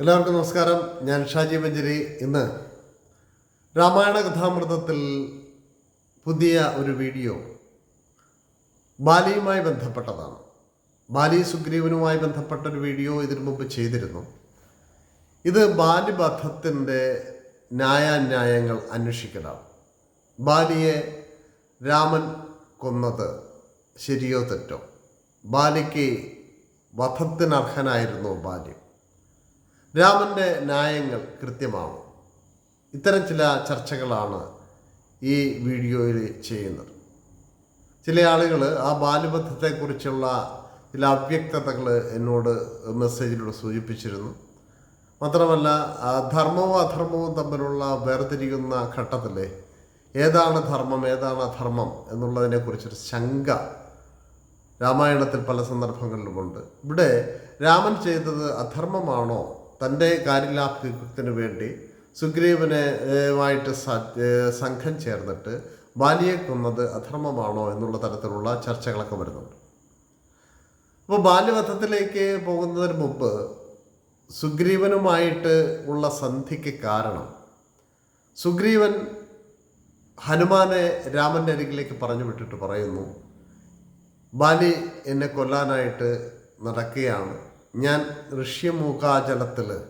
എല്ലാവർക്കും നമസ്കാരം. ഞാൻ ഷാജി മഞ്ചേരി. ഇന്ന് രാമായണ കഥാമൃതത്തിൽ പുതിയ ഒരു വീഡിയോ ബാലിയുമായി ബന്ധപ്പെട്ടതാണ്. ബാലി സുഗ്രീവനുമായി ബന്ധപ്പെട്ട ഒരു വീഡിയോ ഇതിനു മുമ്പ് ചെയ്തിരുന്നു. ഇത് ബാലിബദ്ധത്തിന്റെ ന്യായാന്യായങ്ങൾ അന്വേഷിക്കലാണ്. ബാലിയെ രാമൻ കൊന്നത് ശരിയോ തെറ്റോ? ബാലിക്ക് വധത്തിനർഹനായിരുന്നു ബാല്യം രാമന്റെ ന്യായങ്ങൾ കൃത്യമാവും. ഇത്തരം ചില ചർച്ചകളാണ് ഈ വീഡിയോയിൽ ചെയ്യുന്നത്. ചില ആളുകൾ ആ ബാലബദ്ധത്തെക്കുറിച്ചുള്ള ചില അവ്യക്തതകൾ എന്നോട് മെസ്സേജിലൂടെ സൂചിപ്പിച്ചിരുന്നു. മാത്രമല്ല ധർമ്മവും അധർമ്മവും തമ്മിലുള്ള വേർതിരിക്കുന്ന ഘട്ടത്തിൽ ഏതാണ് ധർമ്മം ഏതാണ് അധർമ്മം എന്നുള്ളതിനെക്കുറിച്ചൊരു ശങ്ക രാമായണത്തിൽ പല സന്ദർഭങ്ങളിലുമുണ്ട്. ഇവിടെ രാമൻ ചെയ്തത് അധർമ്മമാണോ തന്റെ കാര്യലാഭത്തിന് വേണ്ടി സുഗ്രീവനുമായിട്ട് സംഘം ചേർന്നിട്ട് ബാലിയെ കൊന്നത് അധർമ്മമാണോ എന്നുള്ള തരത്തിലുള്ള ചർച്ചകളൊക്കെ വരുന്നുണ്ട്. അപ്പോൾ ബാല്യവധത്തിലേക്ക് പോകുന്നതിന് മുമ്പ് സുഗ്രീവനുമായിട്ട് ഉള്ള സന്ധിക്ക് കാരണം സുഗ്രീവൻ ഹനുമാനെ രാമന്റെ അരികിലേക്ക് പറഞ്ഞു വിട്ടിട്ട് പറയുന്നു ബാലി എന്നെ കൊല്ലാനായിട്ട് നടക്കുകയാണ്. ഞാൻ ഋഷ്യമൂകാചലത്തിൽ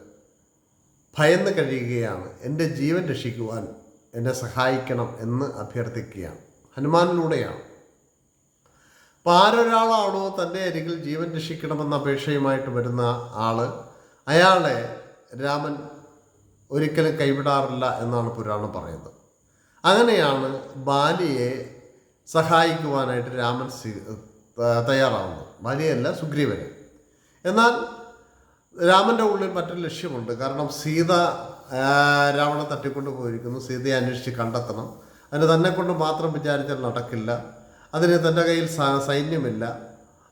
ഭയന്ന് കഴിയുകയാണ്. എന്റെ ജീവൻ രക്ഷിക്കുവാൻ എന്നെ സഹായിക്കണം എന്ന് അഭ്യർത്ഥിക്കുകയാണ്. ഹനുമാനിലൂടെയാണ്. അപ്പോൾ ആരൊരാളാണോ തന്റെ അരികിൽ ജീവൻ രക്ഷിക്കണമെന്ന അപേക്ഷയുമായിട്ട് വരുന്ന ആൾ അയാളെ രാമൻ ഒരിക്കലും കൈവിടാറില്ല എന്നാണ് പുരാണം പറയുന്നത്. അങ്ങനെയാണ് ബാലിയെ സഹായിക്കുവാനായിട്ട് രാമൻ തയ്യാറാവുന്നത്. ബാലിയല്ല സുഗ്രീവന്. എന്നാൽ രാമന്റെ ഉള്ളിൽ മറ്റൊരു ലക്ഷ്യമുണ്ട്. കാരണം സീത രാവണെ രാവണൻ തട്ടിക്കൊണ്ട് പോയിരിക്കുന്നു. സീതയെ അന്വേഷിച്ച് കണ്ടെത്തണം. അതിന് തന്നെ കൊണ്ട് മാത്രം വിചാരിച്ചാൽ നടക്കില്ല. അതിന് തന്റെ കയ്യിൽ സൈന്യമില്ല.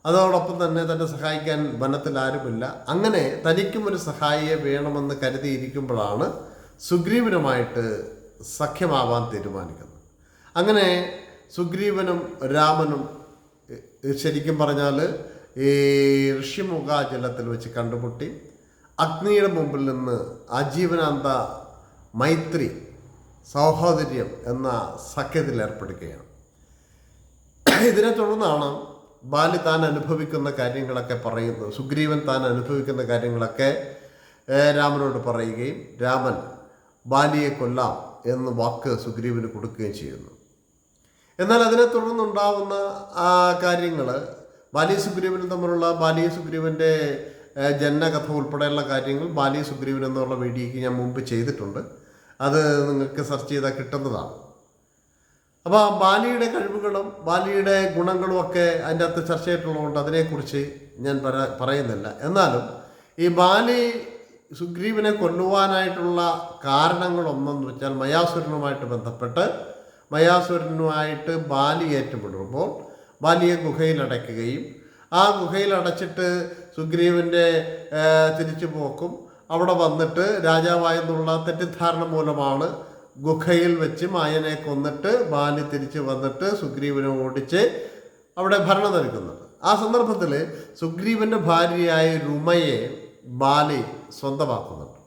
അതോടൊപ്പം തന്നെ തന്നെ സഹായിക്കാൻ വനത്തിൽ ആരുമില്ല. അങ്ങനെ തനിക്കും ഒരു സഹായിയെ വേണമെന്ന് കരുതിയിരിക്കുമ്പോഴാണ് സുഗ്രീവനുമായിട്ട് സഖ്യമാവാൻ തീരുമാനിക്കുന്നത്. അങ്ങനെ സുഗ്രീവനും രാമനും ശരിക്കും പറഞ്ഞാൽ ഈ ഋഷിമുഖാജലത്തിൽ വെച്ച് കണ്ടുമുട്ടി. അഗ്നിയുടെ മുമ്പിൽ നിന്ന് ആജീവനാന്ത മൈത്രി സൗഹോദര്യം എന്ന സഖ്യത്തിൽ ഏർപ്പെടുകയാണ്. ഇതിനെ തുടർന്നാണ് ബാലി താൻ അനുഭവിക്കുന്ന കാര്യങ്ങളൊക്കെ പറയുന്നത്. സുഗ്രീവൻ താൻ അനുഭവിക്കുന്ന കാര്യങ്ങളൊക്കെ രാമനോട് പറയുകയും രാമൻ ബാലിയെ കൊല്ലാം എന്ന് വാക്ക് സുഗ്രീവന് കൊടുക്കുകയും ചെയ്യുന്നു. എന്നാൽ അതിനെ തുടർന്നുണ്ടാവുന്ന കാര്യങ്ങൾ ബാലി സുഗ്രീവനും തമ്മിലുള്ള ബാലി സുഗ്രീവന്റെ ജനകഥ ഉൾപ്പെടെയുള്ള കാര്യങ്ങൾ ബാലി സുഗ്രീവൻ എന്നുള്ള വീഡിയോയ്ക്ക് ഞാൻ മുമ്പ് ചെയ്തിട്ടുണ്ട്. അത് നിങ്ങൾക്ക് സെർച്ച് ചെയ്താൽ കിട്ടുന്നതാണ്. അപ്പോൾ ബാലിയുടെ കഴിവുകളും ബാലിയുടെ ഗുണങ്ങളും ഒക്കെ അതിന്റെ അകത്ത് ചർച്ച ചെയ്തിട്ടുള്ളതുകൊണ്ട് അതിനെക്കുറിച്ച് ഞാൻ പറ പറയുന്നില്ല. എന്നാലും ഈ ബാലി സുഗ്രീവനെ കൊല്ലുവാനായിട്ടുള്ള കാരണങ്ങളൊന്നെന്ന് വെച്ചാൽ മയാസുരനുമായിട്ട് ബന്ധപ്പെട്ട് മയാസുരനുമായിട്ട് ബാലി ഏറ്റുമുട്ടുമ്പോൾ ബാലിയെ ഗുഹയിൽ അടയ്ക്കുകയും ആ ഗുഹയിൽ അടച്ചിട്ട് സുഗ്രീവന്റെ തിരിച്ചു പോക്കും. അവിടെ വന്നിട്ട് രാജാവായെന്നുള്ള തെറ്റിദ്ധാരണ മൂലമാണ് ഗുഹയിൽ വെച്ച് മായനെ കൊന്നിട്ട് ബാലി തിരിച്ച് വന്നിട്ട് സുഗ്രീവനെ ഓടിച്ച് അവിടെ ഭരണം നൽകുന്നത്. ആ സന്ദർഭത്തിൽ സുഗ്രീവന്റെ ഭാര്യയായ രുമയെ ബാലി സ്വന്തമാക്കുന്നുണ്ട്.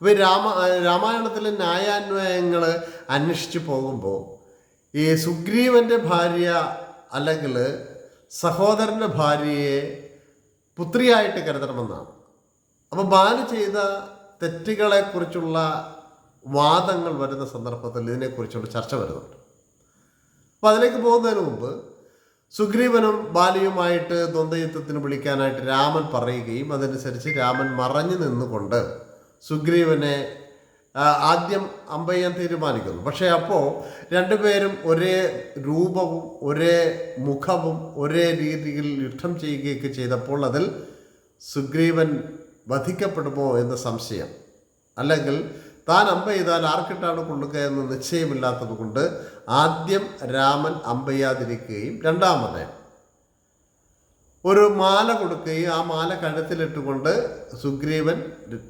അപ്പോൾ രാമ രാമായണത്തിലെ ന്യായാന്വയങ്ങൾ അന്വേഷിച്ച് പോകുമ്പോൾ ഈ സുഗ്രീവന്റെ ഭാര്യ അല്ലെങ്കിൽ സഹോദരന്റെ ഭാര്യയെ പുത്രിയായിട്ട് കരുതണമെന്നാണ്. അപ്പോൾ ബാലു ചെയ്ത തെറ്റുകളെക്കുറിച്ചുള്ള വാദങ്ങൾ വരുന്ന സന്ദർഭത്തിൽ ഇതിനെക്കുറിച്ചുള്ള ചർച്ച വരുന്നുണ്ട്. അപ്പോൾ അതിലേക്ക് പോകുന്നതിന് മുമ്പ് സുഗ്രീവനും ബാലിയുമായിട്ട് ദ്വന്ദ്വയുദ്ധത്തിന് വിളിക്കാനായിട്ട് രാമൻ പറയുകയും അതനുസരിച്ച് രാമൻ മറഞ്ഞു നിന്നുകൊണ്ട് സുഗ്രീവനെ ആദ്യം അമ്പയ്യൻ തീരുമാനിക്കുന്നു. പക്ഷേ അപ്പോൾ രണ്ടുപേരും ഒരേ രൂപവും ഒരേ മുഖവും ഒരേ രീതിയിൽ യുദ്ധം ചെയ്യുകയൊക്കെ ചെയ്തപ്പോൾ അതിൽ സുഗ്രീവൻ വധിക്കപ്പെടുമോ എന്ന സംശയം. അല്ലെങ്കിൽ താൻ അമ്പ ചെയ്താൽ ആർക്കിട്ടാണ് കൊള്ളുക എന്ന് നിശ്ചയമില്ലാത്തത് കൊണ്ട് ആദ്യം രാമൻ അമ്പയ്യാതിരിക്കുകയും രണ്ടാമത് ഒരു മാല കൊടുക്കുകയും ആ മാല കഴുത്തിലിട്ടുകൊണ്ട് സുഗ്രീവൻ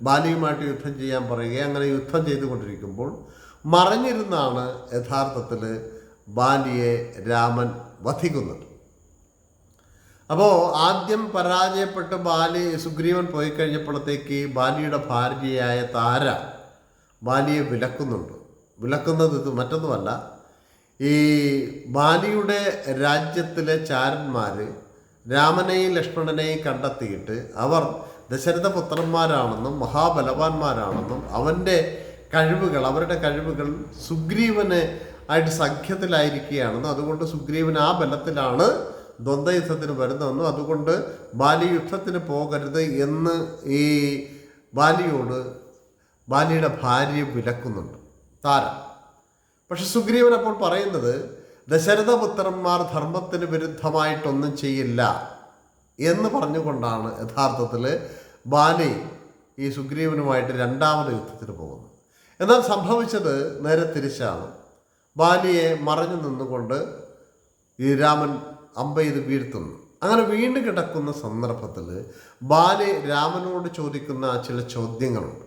ബാലിയുമായിട്ട് യുദ്ധം ചെയ്യാൻ പറയുകയും അങ്ങനെ യുദ്ധം ചെയ്തുകൊണ്ടിരിക്കുമ്പോൾ മറഞ്ഞിരുന്നാണ് യഥാർത്ഥത്തിൽ ബാലിയെ രാമൻ വധിക്കുന്നത്. അപ്പോൾ ആദ്യം പരാജയപ്പെട്ട് ബാലി സുഗ്രീവൻ പോയി കഴിഞ്ഞപ്പോഴത്തേക്ക് ബാലിയുടെ ഭാര്യയായ താര ബാലിയെ വിലക്കുന്നുണ്ട്. വിലക്കുന്നത് ഇത് മറ്റൊന്നുമല്ല. ഈ ബാലിയുടെ രാജ്യത്തിലെ ചാരന്മാർ രാമനെയും ലക്ഷ്മണനെയും കണ്ടെത്തിയിട്ട് അവർ ദശരഥ പുത്രന്മാരാണെന്നും മഹാബലവാന്മാരാണെന്നും അവന്റെ കഴിവുകൾ അവരുടെ കഴിവുകൾ സുഗ്രീവന് ആയിട്ട് സഖ്യത്തിലായിരിക്കുകയാണെന്നും അതുകൊണ്ട് സുഗ്രീവൻ ആ ബലത്തിലാണ് ദ്വന്ദ്വയുദ്ധത്തിന് വരുന്നതെന്നും അതുകൊണ്ട് ബാലിയുദ്ധത്തിന് പോകരുത് എന്ന് ഈ ബാലിയോട് ബാലിയുടെ ഭാര്യ വിലക്കുന്നുണ്ട്. താര. പക്ഷെ സുഗ്രീവൻ അപ്പോൾ പറയുന്നത് ദശരഥപുത്രന്മാർ ധർമ്മത്തിന് വിരുദ്ധമായിട്ടൊന്നും ചെയ്യില്ല എന്ന് പറഞ്ഞുകൊണ്ടാണ് യഥാർത്ഥത്തിൽ ബാലി ഈ സുഗ്രീവനുമായിട്ട് രണ്ടാമത് യുദ്ധത്തിന് പോകുന്നത്. എന്നാൽ സംഭവിച്ചത് നേരെ തിരിച്ചാണ്. ബാലിയെ മറഞ്ഞു നിന്നുകൊണ്ട് ഈ രാമൻ അമ്പെയ്ത് വീഴ്ത്തുന്നു. അങ്ങനെ വീണ്ടും കിടക്കുന്ന സന്ദർഭത്തിൽ ബാലി രാമനോട് ചോദിക്കുന്ന ചില ചോദ്യങ്ങളുണ്ട്.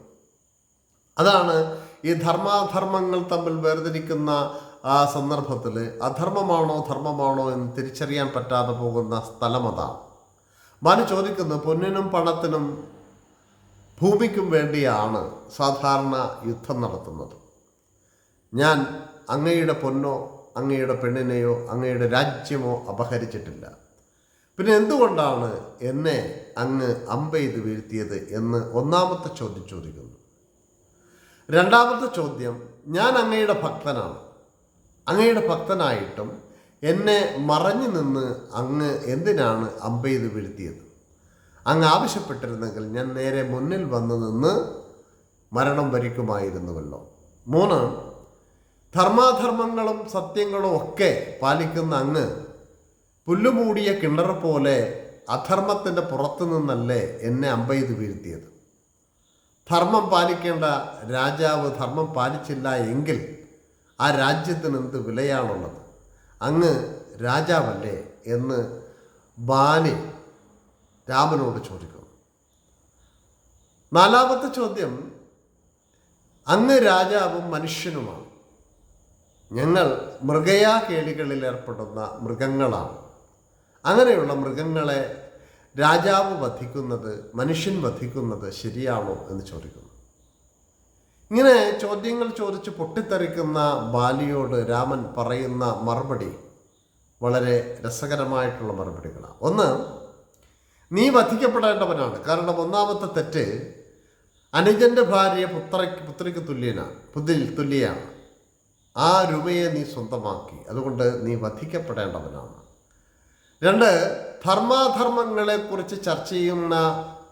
അതാണ് ഈ ധർമാധർമ്മങ്ങൾ തമ്മിൽ വേർതിരിക്കുന്ന ആ സന്ദർഭത്തിൽ അധർമ്മമാണോ ധർമ്മമാണോ എന്ന് തിരിച്ചറിയാൻ പറ്റാതെ പോകുന്ന സ്ഥലം അതാണ് ബാലി ചോദിക്കുന്നു പൊന്നിനും പണത്തിനും ഭൂമിക്കും വേണ്ടിയാണ് സാധാരണ യുദ്ധം നടത്തുന്നത്. ഞാൻ അങ്ങയുടെ പൊന്നോ അങ്ങയുടെ പെണ്ണിനെയോ അങ്ങയുടെ രാജ്യമോ അപഹരിച്ചിട്ടില്ല. പിന്നെ എന്തുകൊണ്ടാണ് എന്നെ അങ്ങ് അമ്പെയ്ത് വീഴ്ത്തിയത് എന്ന് ഒന്നാമത്തെ ചോദ്യം ചോദിക്കുന്നു. രണ്ടാമത്തെ ചോദ്യം ഞാൻ അങ്ങയുടെ ഭക്തനാണ്. അങ്ങയുടെ ഭക്തനായിട്ടും എന്നെ മറഞ്ഞു നിന്ന് അങ്ങ് എന്തിനാണ് അമ്പെയ്ത് വീഴ്ത്തിയത്? അങ്ങ് ആവശ്യപ്പെട്ടിരുന്നെങ്കിൽ ഞാൻ നേരെ മുന്നിൽ വന്നു നിന്ന് മരണം വരിക്കുമായിരുന്നുവല്ലോ. മൂന്ന് ധർമാധർമ്മങ്ങളും സത്യങ്ങളും ഒക്കെ പാലിക്കുന്ന അങ്ങ് പുല്ലുമൂടിയ കിണർ പോലെ അധർമ്മത്തിന്റെ പുറത്തു നിന്നല്ലേ എന്നെ അമ്പെയ്ത് വീഴ്ത്തിയത്? ധർമ്മം പാലിക്കേണ്ട രാജാവ് ധർമ്മം പാലിച്ചില്ല എങ്കിൽ ആ രാജ്യത്തിന് എന്ത് വിലയാണുള്ളത്? അങ്ങ് രാജാവല്ലേ എന്ന് ബാലി രാമനോട് ചോദിക്കുന്നു. നാലാമത്തെ ചോദ്യം അങ്ങ് രാജാവും മനുഷ്യനുമാണ്. ഞങ്ങൾ മൃഗയാ കേളികളിൽ ഏർപ്പെടുന്ന മൃഗങ്ങളാണ്. അങ്ങനെയുള്ള മൃഗങ്ങളെ രാജാവ് വധിക്കുന്നത് മനുഷ്യൻ വധിക്കുന്നത് ശരിയാണോ എന്ന് ചോദിക്കുന്നു. ഇങ്ങനെ ചോദ്യങ്ങൾ ചോദിച്ച് പൊട്ടിത്തെറിക്കുന്ന ബാലിയോട് രാമൻ പറയുന്ന മറുപടി വളരെ രസകരമായിട്ടുള്ള മറുപടികളാണ്. ഒന്ന് നീ വധിക്കപ്പെടേണ്ടവനാണ്. കാരണം ഒന്നാമത്തെ തെറ്റ് അനുജന്റെ ഭാര്യ പുത്രയ്ക്ക് പുത്രിക്ക് തുല്യനാണ് പുതിൽ തുല്യാണ് ആ രൂപയെ നീ സ്വന്തമാക്കി. അതുകൊണ്ട് നീ വധിക്കപ്പെടേണ്ടവനാണ്. രണ്ട് ധർമാധർമ്മങ്ങളെക്കുറിച്ച് ചർച്ച ചെയ്യുന്ന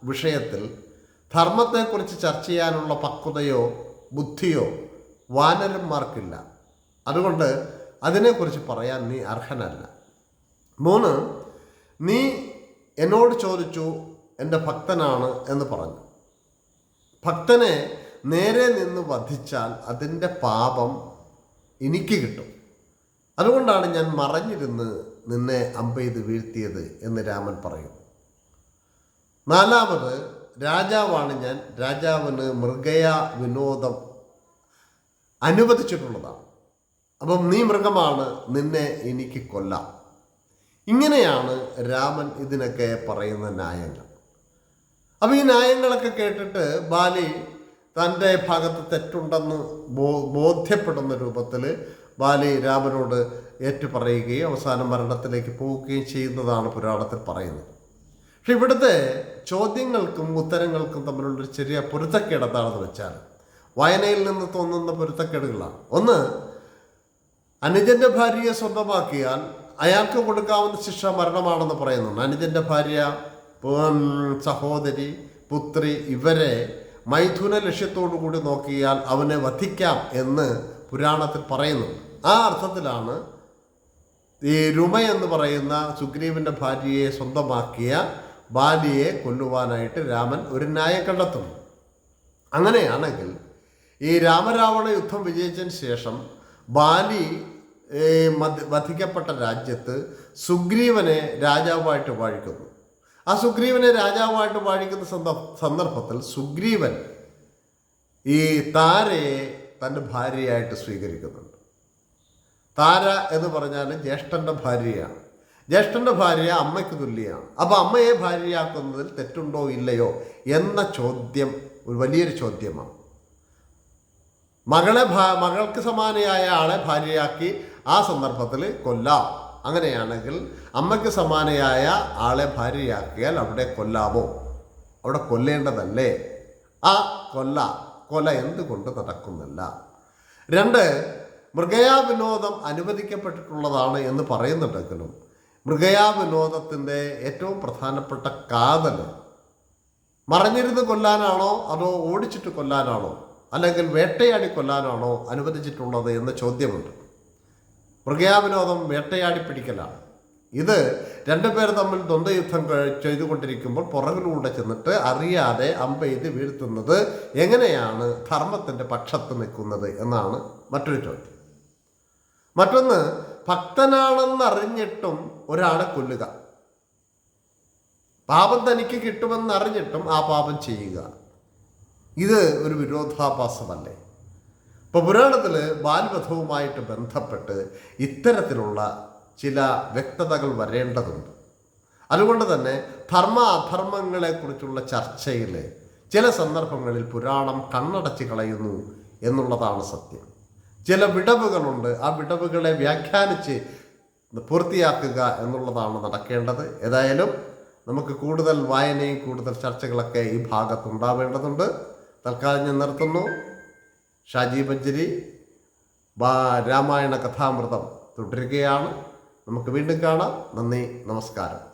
വിഷയത്തിൽ ധർമ്മത്തെക്കുറിച്ച് ചർച്ച ചെയ്യാനുള്ള പക്വതയോ ബുദ്ധിയോ വാനരന്മാർക്കില്ല. അതുകൊണ്ട് അതിനെക്കുറിച്ച് പറയാൻ നീ അർഹനല്ല. മൂന്ന് നീ എന്നോട് ചോദിച്ചു എന്റെ ഭക്തനാണ് എന്ന് പറഞ്ഞു. ഭക്തനെ നേരെ നിന്ന് വധിച്ചാൽ അതിന്റെ പാപം എനിക്ക് കിട്ടും. അതുകൊണ്ടാണ് ഞാൻ മറഞ്ഞിരുന്ന് നിന്നെ അമ്പെയ്ത് വീഴ്ത്തിയത് എന്ന് രാമൻ പറയും. നാലാമത് രാജാവാണ് ഞാൻ. രാജാവിന് മൃഗയ വിനോദം അനുവദിച്ചിട്ടുള്ളതാണ്. അപ്പം നീ മൃഗമാണ് നിന്നെ എനിക്ക് കൊല്ലാം. ഇങ്ങനെയാണ് രാമൻ ഇതിനൊക്കെ പറയുന്ന ന്യായങ്ങൾ. അപ്പം ഈ ന്യായങ്ങളൊക്കെ കേട്ടിട്ട് ബാലി തന്റെ ഭാഗത്ത് തെറ്റുണ്ടെന്ന് ബോ ബോധ്യപ്പെടുന്ന രൂപത്തിൽ ബാലി രാമനോട് ഏറ്റുപറയുകയും അവസാനം മരണത്തിലേക്ക് പോവുകയും ചെയ്യുന്നതാണ് പുരാണത്തിൽ പറയുന്നത്. പക്ഷെ ഇവിടുത്തെ ചോദ്യങ്ങൾക്കും ഉത്തരങ്ങൾക്കും തമ്മിലുള്ളൊരു ചെറിയ പൊരുത്തക്കേട് എന്താണെന്ന് വെച്ചാൽ വായനയിൽ നിന്ന് തോന്നുന്ന പൊരുത്തക്കേടുകളാണ്. ഒന്ന് അനുജന്റെ ഭാര്യയെ സ്വന്തമാക്കിയാൽ അയാൾക്ക് കൊടുക്കാവുന്ന ശിക്ഷ മരണമാണെന്ന് പറയുന്നുണ്ട്. അനുജന്റെ ഭാര്യ സഹോദരി പുത്രി ഇവരെ മൈഥുന ലക്ഷ്യത്തോടു കൂടി നോക്കിയാൽ അവനെ വധിക്കാം എന്ന് പുരാണത്തിൽ പറയുന്നു ആ അർത്ഥത്തിലാണ് ഈ രുമ എന്ന് പറയുന്ന സുഗ്രീവന്റെ ഭാര്യയെ സ്വന്തമാക്കിയ ബാലിയെ കൊല്ലുവാനായിട്ട് രാമൻ ഒരു ന്യായം കണ്ടെത്തുന്നു. അങ്ങനെയാണെങ്കിൽ ഈ രാമരാവണ യുദ്ധം വിജയിച്ചതിന് ശേഷം ബാലി വധിക്കപ്പെട്ട രാജ്യത്ത് സുഗ്രീവനെ രാജാവായിട്ട് വാഴിക്കുന്നു. ആ സുഗ്രീവനെ രാജാവായിട്ട് വാഴിക്കുന്ന സന്ദ- സന്ദർഭത്തിൽ സുഗ്രീവൻ ഈ താരയെ തന്റെ ഭാര്യയായിട്ട് സ്വീകരിക്കുന്നുണ്ട്. താര എന്ന് പറഞ്ഞാൽ ജ്യേഷ്ഠന്റെ ഭാര്യയാണ്. ജ്യേഷ്ഠന്റെ ഭാര്യ അമ്മയ്ക്ക് തുല്യമാണ് അപ്പോൾ അമ്മയെ ഭാര്യയാക്കുന്നതിൽ തെറ്റുണ്ടോ ഇല്ലയോ എന്ന ചോദ്യം ഒരു വലിയൊരു ചോദ്യമാണ്. മകളെ മകൾക്ക് സമാനയായ ആളെ ഭാര്യയാക്കി ആ സന്ദർഭത്തിൽ കൊല്ലാം. അങ്ങനെയാണെങ്കിൽ അമ്മയ്ക്ക് സമാനയായ ആളെ ഭാര്യയാക്കിയാൽ അവിടെ കൊല്ലാമോ? അവിടെ കൊല്ലേണ്ടതല്ലേ? ആ കൊല്ല കൊല എന്തുകൊണ്ട് നടക്കുന്നില്ല? രണ്ട് മൃഗയാ വിനോദം അനുവദിക്കപ്പെട്ടിട്ടുള്ളതാണ് എന്ന് പറയുന്നുണ്ടെങ്കിലും മൃഗയാ വിനോദത്തിന്റെ ഏറ്റവും പ്രധാനപ്പെട്ട കാതൽ മറഞ്ഞിരുന്ന് കൊല്ലാനാണോ അതോ ഓടിച്ചിട്ട് കൊല്ലാനാണോ? അല്ലെങ്കിൽ വേട്ടയാടി കൊല്ലാനാണോ അനുവദിച്ചിട്ടുള്ളത് എന്ന ചോദ്യമുണ്ട്. മൃഗയാവിനോദം വേട്ടയാടി പിടിക്കലാണ്. ഇത് രണ്ടുപേർ തമ്മിൽ ദ്വന്ദ്വയുദ്ധം ചെയ്തുകൊണ്ടിരിക്കുമ്പോൾ പുറകിലൂടെ ചെന്നിട്ട് അറിയാതെ അമ്പെയ്ത് വീഴ്ത്തുന്നത് എങ്ങനെയാണ് ധർമ്മത്തിന്റെ പക്ഷത്ത് നിൽക്കുന്നത് എന്നാണ് മറ്റൊരു ചോദ്യം. മറ്റൊന്ന് ഭക്തനാണെന്നറിഞ്ഞിട്ടും ഒരാളെ കൊല്ലുക. പാപം തനിക്ക് കിട്ടുമെന്നറിഞ്ഞിട്ടും ആ പാപം ചെയ്യുക. ഇത് ഒരു വിരോധാഭാസമല്ലേ? ഇപ്പോൾ പുരാണത്തിൽ ബാൽവധവുമായിട്ട് ബന്ധപ്പെട്ട് ഇത്തരത്തിലുള്ള ചില വ്യക്തതകൾ വരേണ്ടതുണ്ട്. അതുകൊണ്ട് തന്നെ ധർമ്മ അധർമ്മങ്ങളെക്കുറിച്ചുള്ള ചർച്ചയിൽ ചില സന്ദർഭങ്ങളിൽ പുരാണം കണ്ണടച്ച് കളയുന്നു എന്നുള്ളതാണ് സത്യം. ചില വിടവുകളുണ്ട്. ആ വിടവുകളെ വ്യാഖ്യാനിച്ച് പൂർത്തിയാക്കുക എന്നുള്ളതാണ് നടക്കേണ്ടത്. ഏതായാലും നമുക്ക് കൂടുതൽ വായനയും കൂടുതൽ ചർച്ചകളൊക്കെ ഈ ഭാഗത്ത് ഉണ്ടാവേണ്ടതുണ്ട്. തൽക്കാലം ഞാൻ നിർത്തുന്നു. ഷാജി മഞ്ചരി രാമായണ കഥാമൃതം തുടരുകയാണ്. നമുക്ക് വീണ്ടും കാണാം. നന്ദി നമസ്കാരം.